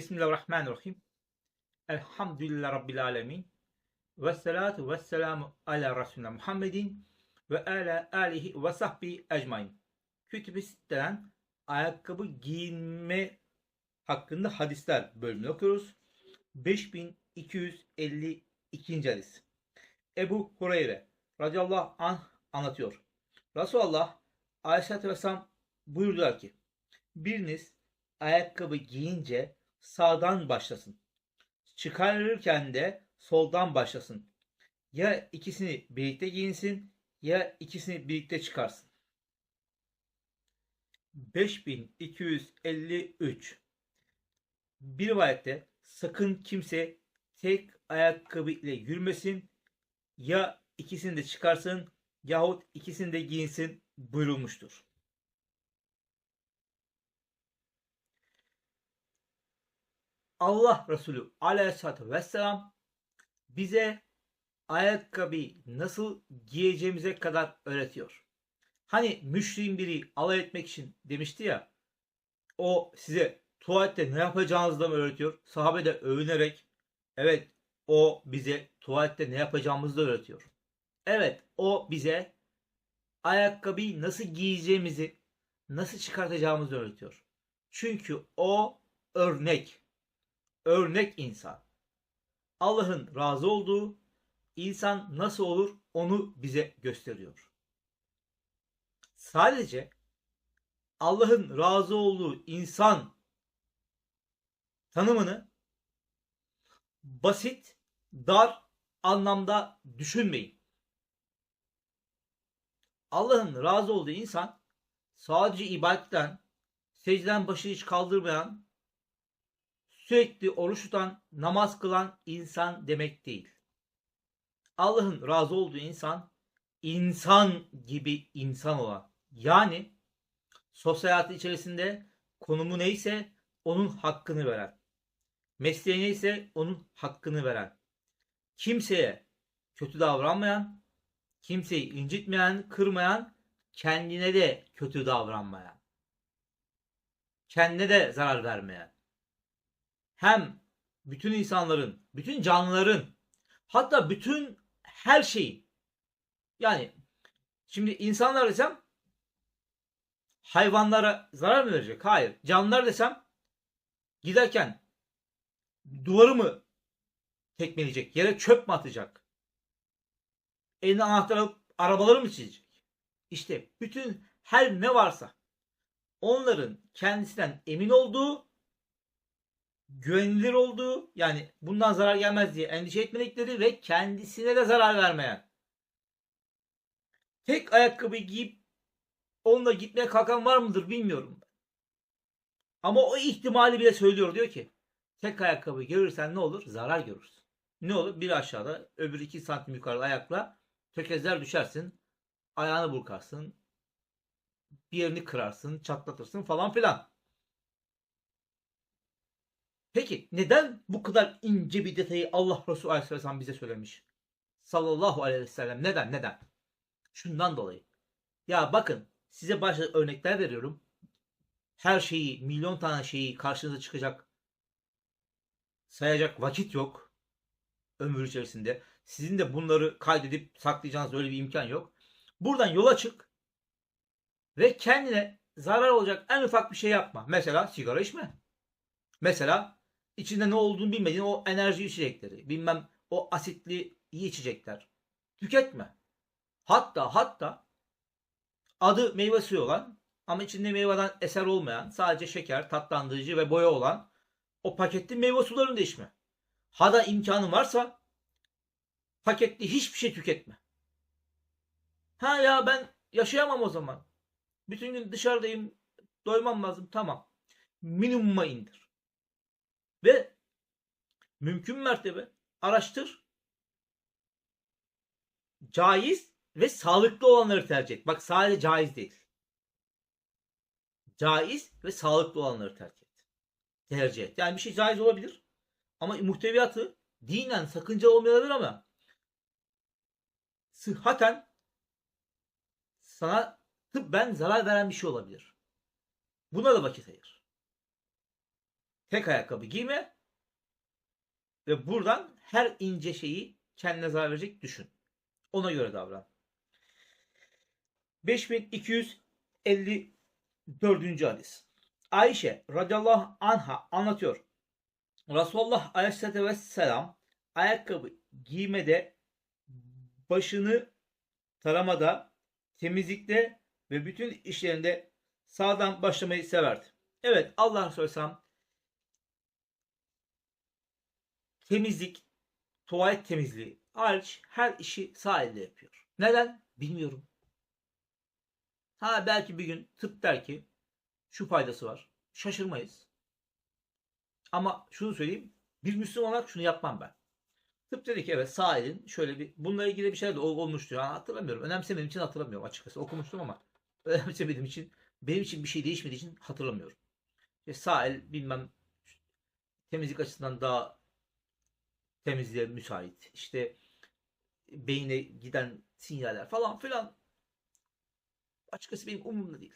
Bismillahirrahmanirrahim. Elhamdülillah Rabbil alemin. Ve salatu ve selamu ala Resulüne Muhammedin ve ala alihi ve sahbihi ecmain. Kütüb-i Sitte'den ayakkabı giyinme hakkında hadisler bölümünü okuyoruz. 5252. hadis. Ebu Hureyre radıyallahu anh anlatıyor. Resulullah aleyhissalatü vesselam buyurdular ki biriniz ayakkabı giyince sağdan başlasın. Çıkarırken de soldan başlasın. Ya ikisini birlikte giyinsin ya ikisini birlikte çıkarsın. 5253 Bir rivayette sakın kimse tek ayakkabı ile yürümesin ya ikisini de çıkarsın yahut ikisini de giyinsin buyurulmuştur. Allah Resulü aleyhissalatü vesselam bize ayakkabıyı nasıl giyeceğimize kadar öğretiyor. Hani müşriğin biri alay etmek için demişti ya o size tuvalette ne yapacağınızı da mı öğretiyor? Sahabe de övünerek evet o bize tuvalette ne yapacağımızı da öğretiyor. Evet o bize ayakkabıyı nasıl giyeceğimizi nasıl çıkartacağımızı öğretiyor. Çünkü o örnek örnek insan. Allah'ın razı olduğu insan nasıl olur onu bize gösteriyor. Sadece Allah'ın razı olduğu insan tanımını basit, dar anlamda düşünmeyin. Allah'ın razı olduğu insan sadece ibadetten, secden başı hiç kaldırmayan, sürekli oruç tutan, namaz kılan insan demek değil. Allah'ın razı olduğu insan, insan gibi insan olan. Yani sosyal hayatı içerisinde konumu neyse onun hakkını veren. Mesleği neyse onun hakkını veren. Kimseye kötü davranmayan, kimseyi incitmeyen, kırmayan, kendine de kötü davranmayan. Kendine de zarar vermeyen hem bütün insanların, bütün canlıların, hatta bütün her şeyin yani şimdi insanlar desem hayvanlara zarar mı verecek? Hayır. Canlılar desem giderken duvarı mı tekmeleyecek? Yere çöp mü atacak? Eline anahtar alıp arabaları mı çizecek? İşte bütün her ne varsa onların kendisinden emin olduğu güvenilir olduğu yani bundan zarar gelmez diye endişe etmedikleri ve kendisine de zarar vermeyen tek ayakkabı giyip onunla gitmeye kalkan var mıdır bilmiyorum. Ama o ihtimali bile söylüyor diyor ki tek ayakkabı görürsen ne olur? Zarar görürsün. Ne olur? Bir aşağıda öbür iki santim yukarıda ayakla tökezler düşersin. Ayağını burkarsın. Bir yerini kırarsın, çatlatırsın falan filan. Peki neden bu kadar ince bir detayı Allah Resulü Aleyhisselam bize söylemiş? Sallallahu aleyhi ve sellem. Neden? Neden? Şundan dolayı. Ya bakın size başka örnekler veriyorum. Her şeyi, milyon tane şeyi karşınıza çıkacak sayacak vakit yok ömür içerisinde. Sizin de bunları kaydedip saklayacağınız öyle bir imkan yok. Buradan yola çık ve kendine zarar olacak en ufak bir şey yapma. Mesela sigara içme. Mesela içinde ne olduğunu bilmediğin o enerji içecekleri, bilmem o asitli iyi içecekler. Tüketme. Hatta hatta adı meyve olan ama içinde meyveden eser olmayan sadece şeker, tatlandırıcı ve boya olan o paketli meyve sularını da içme. Hada imkanı varsa paketli hiçbir şey tüketme. Ha ya ben yaşayamam o zaman. Bütün gün dışarıdayım. Doymam lazım. Tamam. Minimuma indir. Ve mümkün mertebe araştır. Caiz ve sağlıklı olanları tercih et. Bak sadece caiz değil. Caiz ve sağlıklı olanları tercih et. Tercih et. Yani bir şey caiz olabilir. Ama muhteviyatı dinen sakınca olmayabilir ama sıhhaten sana tıbben zarar veren bir şey olabilir. Buna da vakit ayır. Tek ayakkabı giyme ve buradan her ince şeyi kendine zarar verecek düşün. Ona göre davran. 5254. hadis. Ayşe radıyallahu anha anlatıyor. Resulullah aleyhissalatü vesselam ayakkabı giymede başını taramada, temizlikte ve bütün işlerinde sağdan başlamayı severdi. Evet Allah Resulü Aleyhisselam temizlik, tuvalet temizliği hariç her işi sağ elle yapıyor. Neden? Bilmiyorum. Ha belki bir gün tıp der ki şu faydası var. Şaşırmayız. Ama şunu söyleyeyim. Bir Müslüman olarak şunu yapmam ben. Tıp dedi ki evet sağ şöyle bir bununla ilgili bir şey de ol- olmuştu. Yani hatırlamıyorum. Önemsemediğim için hatırlamıyorum açıkçası. Okumuştum ama önemsemediğim için benim için bir şey değişmediği için hatırlamıyorum. İşte sağ bilmem temizlik açısından daha temizliğe müsait. İşte beyne giden sinyaller falan filan. Açıkçası benim umurumda değil.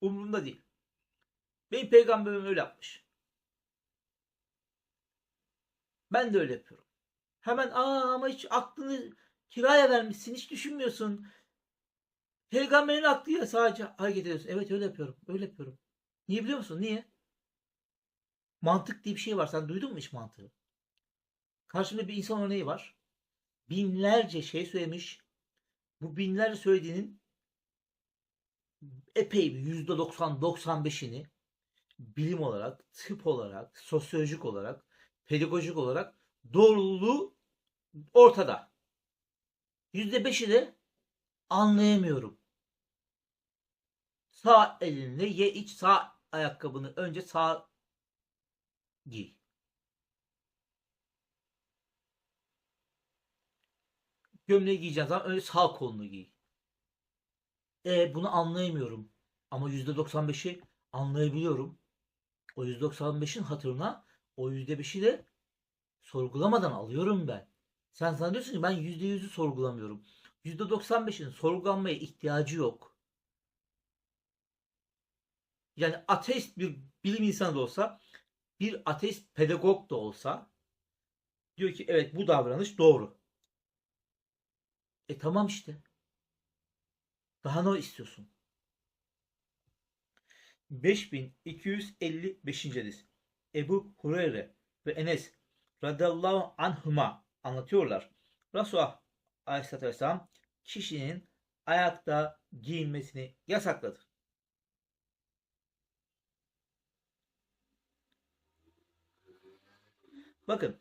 Umurumda değil. Benim peygamberim öyle yapmış. Ben de öyle yapıyorum. Hemen aa ama hiç aklını kiraya vermişsin. Hiç düşünmüyorsun. Peygamberin aklıyla sadece hareket ediyorsun. Evet öyle yapıyorum. Öyle yapıyorum. Niye biliyor musun? Niye? Mantık diye bir şey var. Sen duydun mu hiç mantığı? Karşımda bir insan örneği var. Binlerce şey söylemiş. Bu binlerce söylediğinin epey bir %90-95'ini bilim olarak, tıp olarak, sosyolojik olarak, pedagojik olarak doğruluğu ortada. %5'i de anlayamıyorum. Sağ elinle ye iç sağ ayakkabını önce sağ giy. Gömleği giyeceğin zaman önce sağ kolunu giy. E bunu anlayamıyorum. Ama %95'i anlayabiliyorum. O %95'in hatırına o %5'i de sorgulamadan alıyorum ben. Sen zannediyorsun ki ben %100'ü sorgulamıyorum. %95'in sorgulanmaya ihtiyacı yok. Yani ateist bir bilim insanı da olsa, bir ateist pedagog da olsa diyor ki evet bu davranış doğru. E tamam işte. Daha ne istiyorsun? 5255. hadis. Ebu Hureyre ve Enes radıyallahu anhuma anlatıyorlar. Resulullah aleyhissalatü vesselam kişinin ayakta giyinmesini yasakladı. Bakın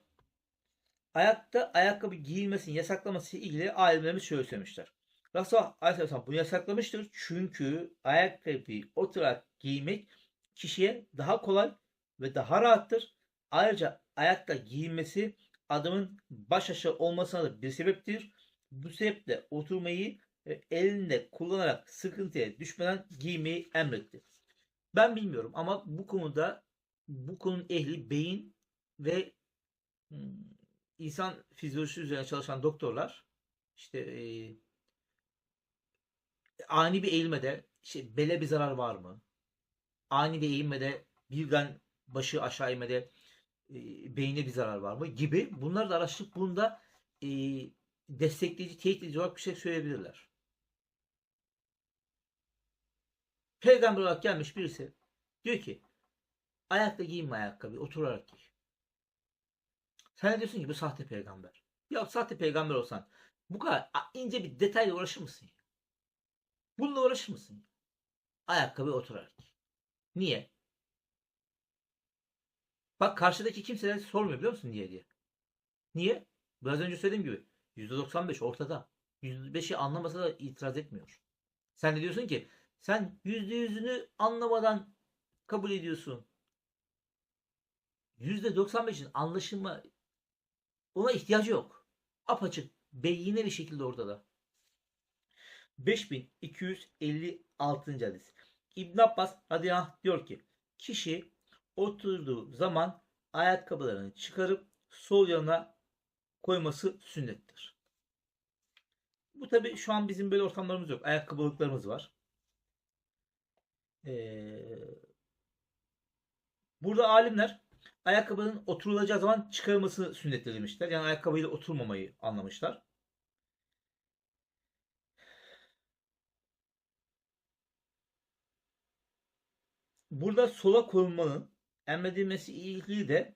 ayakta ayakkabı giyilmesini yasaklaması ile ilgili alimlerimiz şöyle söylemişler. Resulullah Aleyhisselam bunu yasaklamıştır. Çünkü ayakkabıyı oturarak giymek kişiye daha kolay ve daha rahattır. Ayrıca ayakta giyinmesi adamın baş aşağı olmasına da bir sebeptir. Bu sebeple oturmayı e, elinde kullanarak sıkıntıya düşmeden giymeyi emretti. Ben bilmiyorum ama bu konuda bu konunun ehli beyin ve hmm, insan fizyolojisi üzerine çalışan doktorlar işte e, ani bir eğilmede işte bele bir zarar var mı? Ani bir eğilmede birden başı aşağı eğilmede e, beyne bir zarar var mı? Gibi bunları da araştırıp bunda e, destekleyici, teyit edici olarak bir şey söyleyebilirler. Peygamber olarak gelmiş birisi diyor ki ayakta giyinme ayakkabı, oturarak giy. Sen diyorsun ki bu sahte peygamber. Ya sahte peygamber olsan bu kadar ince bir detayla uğraşır mısın? Bununla uğraşır mısın? Ayakkabı oturarak. Niye? Bak karşıdaki kimse sormuyor biliyor musun niye diye. Niye? Biraz önce söylediğim gibi %95 ortada. %5'i anlamasa da itiraz etmiyor. Sen de diyorsun ki sen %100'ünü anlamadan kabul ediyorsun. %95'in anlaşılma ona ihtiyacı yok. Apaçık beyine bir şekilde ortada. 5256. hadis. İbn Abbas radıyallahu diyor ki kişi oturduğu zaman ayakkabılarını çıkarıp sol yanına koyması sünnettir. Bu tabi şu an bizim böyle ortamlarımız yok. Ayakkabılıklarımız var. Ee, burada alimler ayakkabının oturulacağı zaman çıkarılmasını sünnetlemişler. Yani ayakkabıyla oturmamayı anlamışlar. Burada sola konulmanın emredilmesi ilgili de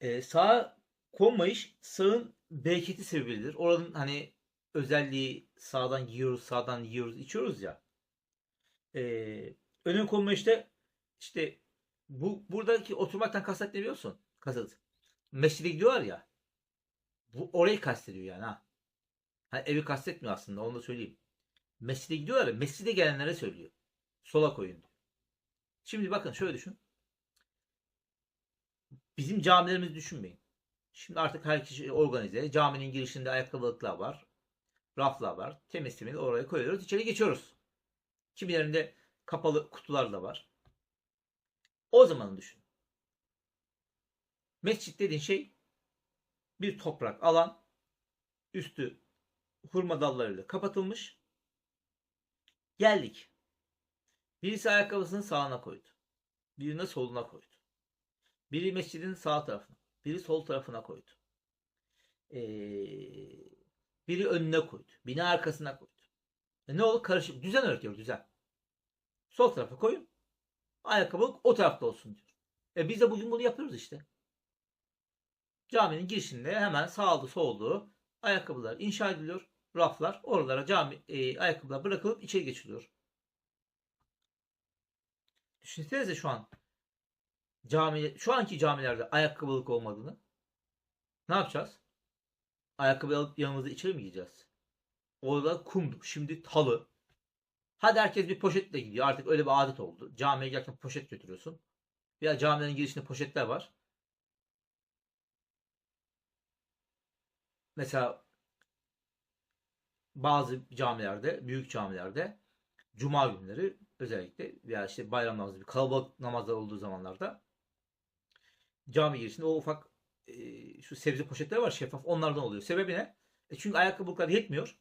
e, sağa konmayış sağın bereketi sebebidir. Oranın hani özelliği sağdan giyiyoruz, sağdan yiyoruz, içiyoruz ya. E, öne konma işte işte bu buradaki oturmaktan kastet ne biliyorsun? Kasıt. Mescide gidiyorlar ya. Bu orayı kastediyor yani ha. Hani evi kastetmiyor aslında onu da söyleyeyim. Mescide gidiyorlar ya. Mescide gelenlere söylüyor. Sola koyun. Şimdi bakın şöyle düşün. Bizim camilerimizi düşünmeyin. Şimdi artık her kişi organize. Caminin girişinde ayakkabılıklar var. Raflar var. Temiz temiz oraya koyuyoruz. İçeri geçiyoruz. Kimilerinde kapalı kutular da var. O zamanı düşün. Mescit dediğin şey bir toprak alan üstü hurma dallarıyla kapatılmış. Geldik. Birisi ayakkabısını sağına koydu. Birini soluna koydu. Biri mescidin sağ tarafına. Biri sol tarafına koydu. Ee, biri önüne koydu. Bina arkasına koydu. E ne oldu? Karışık. Düzen öğretiyor. Düzen. Sol tarafa koyun. Ayakkabılık o tarafta olsun diyor. E biz de bugün bunu yapıyoruz işte. Caminin girişinde hemen sağlı sollu ayakkabılar inşa ediliyor. Raflar oralara cami e, ayakkabılar bırakılıp içeri geçiliyor. Düşünsenize şu an cami şu anki camilerde ayakkabılık olmadığını. Ne yapacağız? Ayakkabı alıp yanımızda içeri mi gideceğiz? Orada kumdu. Şimdi talı. Hadi herkes bir poşetle gidiyor. Artık öyle bir adet oldu. Camiye giderken poşet götürüyorsun. Ya camilerin girişinde poşetler var. Mesela bazı camilerde, büyük camilerde cuma günleri özellikle veya işte bayram namazı, kalabalık namazlar olduğu zamanlarda cami girişinde o ufak e, şu sebze poşetleri var şeffaf onlardan oluyor. Sebebi ne? E çünkü ayakkabılıklar yetmiyor.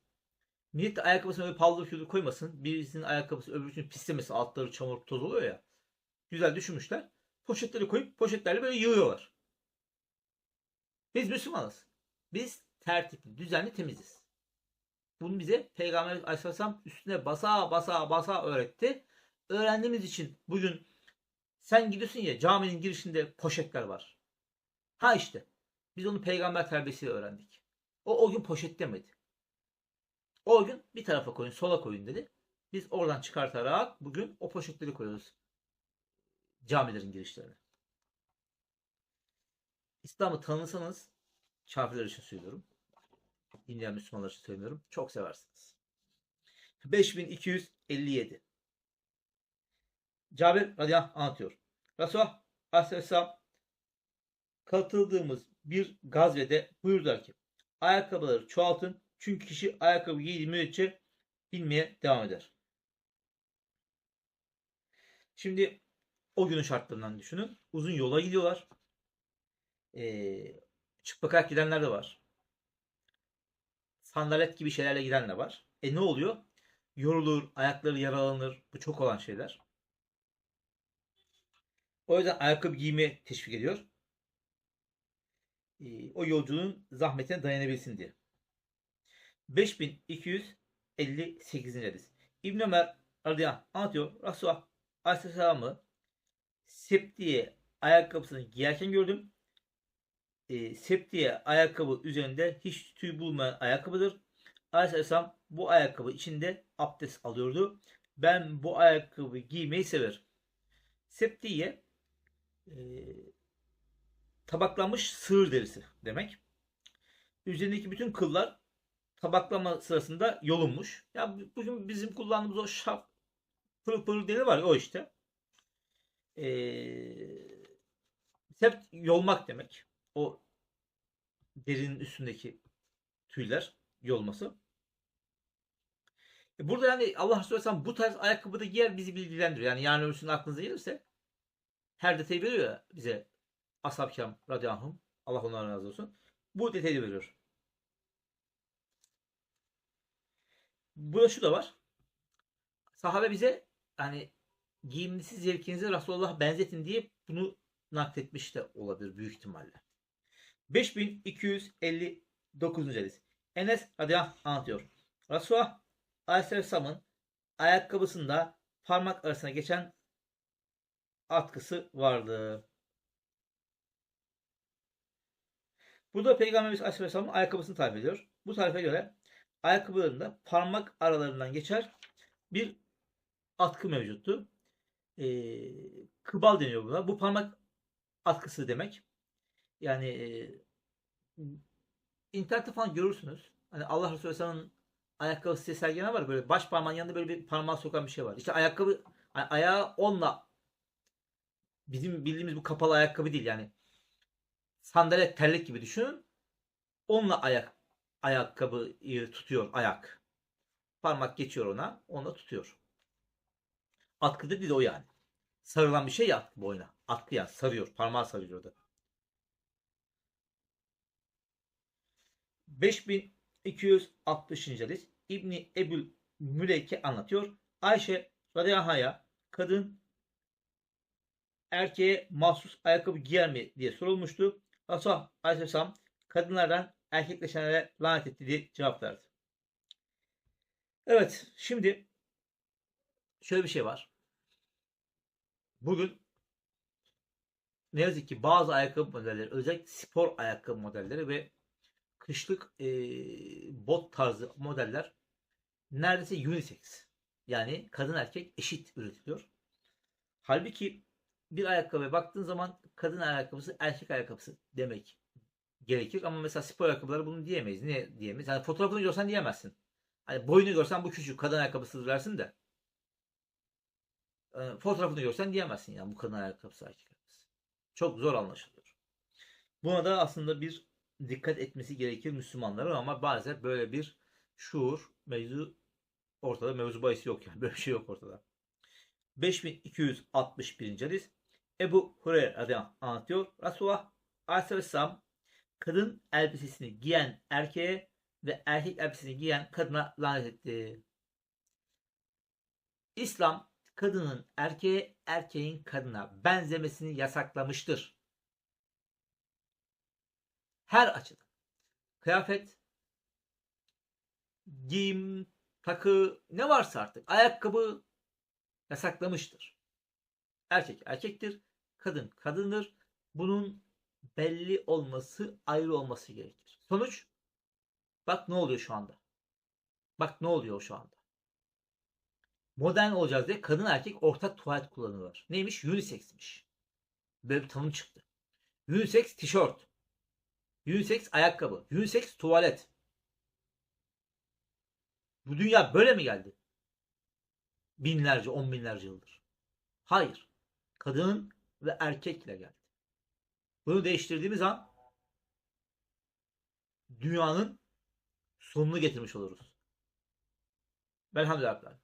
Millet de ayakkabısına öyle paldır küldür koymasın. Birisinin ayakkabısı öbürünün pislemesi altları çamur toz oluyor ya. Güzel düşünmüşler. Poşetleri koyup poşetlerle böyle yığıyorlar. Biz Müslümanız. Biz tertipli, düzenli, temiziz. Bunu bize Peygamber Aleyhisselam üstüne basa basa basa öğretti. Öğrendiğimiz için bugün sen gidiyorsun ya caminin girişinde poşetler var. Ha işte. Biz onu peygamber terbiyesiyle öğrendik. O o gün poşet demedi. O gün bir tarafa koyun, sola koyun dedi. Biz oradan çıkartarak bugün o poşetleri koyuyoruz. Camilerin girişlerine. İslam'ı tanısanız kafirler için söylüyorum. Dinleyen Müslümanlar için söylüyorum. Çok seversiniz. 5257 Cabir radıyallahu anlatıyor. Resulullah aleyhisselam katıldığımız bir gazvede buyurdular ki ayakkabıları çoğaltın çünkü kişi ayakkabı giydiği müddetçe bilmeye devam eder. Şimdi o günün şartlarından düşünün. Uzun yola gidiyorlar. Ee, çıplak ayak gidenler de var. Sandalet gibi şeylerle giden de var. E ne oluyor? Yorulur, ayakları yaralanır. Bu çok olan şeyler. O yüzden ayakkabı giyme teşvik ediyor. Ee, o yolculuğun zahmetine dayanabilsin diye. 5258. hadis. İbn Ömer radıyallahu anlatıyor. Resulullah aleyhisselamı septiye ayakkabısını giyerken gördüm. E, septiye ayakkabı üzerinde hiç tüy bulmayan ayakkabıdır. Aleyhisselam bu ayakkabı içinde abdest alıyordu. Ben bu ayakkabı giymeyi sever. Septiye e, tabaklanmış sığır derisi demek. Üzerindeki bütün kıllar tabaklama sırasında yolunmuş. Ya bugün bizim kullandığımız o şap pırıl pırıl deri var ya o işte. Ee, sept yolmak demek. O derinin üstündeki tüyler yolması. E burada yani Allah Resulü Aleyhisselam bu tarz ayakkabı da giyer bizi bilgilendiriyor. Yani yarın öbürsünün aklınıza gelirse her detayı veriyor ya bize Ashab-ı Kiram radıyallahu Allah onlara razı olsun. Bu detayı veriyor. Burada şu da var. Sahabe bize hani giyimlisi zevkinizi Resulullah benzetin diye bunu nakletmiş de olabilir büyük ihtimalle. 5259. hadis. Enes radıyallahu anlatıyor. Resulullah Aleyhisselam'ın ayakkabısında parmak arasına geçen atkısı vardı. Burada Peygamberimiz Aleyhisselam'ın ayakkabısını tarif ediyor. Bu tarife göre ayakkabılarında parmak aralarından geçer bir atkı mevcuttu. Ee, kıbal deniyor buna. Bu parmak atkısı demek. Yani e, internette falan görürsünüz. Hani Allah Resulü Aleyhisselam'ın ayakkabı size sergilenen var. Böyle baş parmağın yanında böyle bir parmağı sokan bir şey var. İşte ayakkabı ayağı onunla bizim bildiğimiz bu kapalı ayakkabı değil yani. Sandalet terlik gibi düşünün. Onunla ayak ayakkabıyı tutuyor ayak. Parmak geçiyor ona. Onunla tutuyor. Atkı dedi de o yani. Sarılan bir şey ya atkı boyuna. Atkı ya sarıyor. Parmağı sarıyor da. 5260. hadis İbni Ebul Müleyke anlatıyor. Ayşe radıyallahu anh'a kadın erkeğe mahsus ayakkabı giyer mi diye sorulmuştu. Resulullah aleyhisselam kadınlardan erkekleşenlere lanet etti diye cevap verdi. Evet şimdi şöyle bir şey var. Bugün ne yazık ki bazı ayakkabı modelleri özellikle spor ayakkabı modelleri ve kışlık e, bot tarzı modeller neredeyse unisex. Yani kadın erkek eşit üretiliyor. Halbuki bir ayakkabıya baktığın zaman kadın ayakkabısı erkek ayakkabısı demek gerekir. Ama mesela spor ayakkabıları bunu diyemeyiz. Niye diyemeyiz? Yani fotoğrafını görsen diyemezsin. Hani boyunu görsen bu küçük kadın ayakkabısı dersin de. E, fotoğrafını görsen diyemezsin yani bu kadın ayakkabısı ayakkabısı. Çok zor anlaşılıyor. Buna da aslında bir dikkat etmesi gerekir Müslümanların ama maalesef böyle bir şuur mevzu ortada mevzu bahisi yok yani böyle bir şey yok ortada. 5261. hadis Ebu Hureyre anlatıyor. Resulullah aleyhisselam kadın elbisesini giyen erkeğe ve erkek elbisesini giyen kadına lanet etti. İslam kadının erkeğe, erkeğin kadına benzemesini yasaklamıştır. Her açıdan. Kıyafet, giyim, takı ne varsa artık ayakkabı yasaklamıştır. Erkek erkektir, kadın kadındır. Bunun belli olması, ayrı olması gerekir. Sonuç bak ne oluyor şu anda. Bak ne oluyor şu anda. Modern olacağız diye kadın erkek ortak tuvalet kullanıyorlar. Neymiş? Unisex'miş. Böyle bir tanım çıktı. Unisex tişört. Unisex ayakkabı. Unisex tuvalet. Bu dünya böyle mi geldi? Binlerce, on binlerce yıldır. Hayır. Kadın ve erkekle geldi. Bunu değiştirdiğimiz an dünyanın sonunu getirmiş oluruz. Velhamdülillah.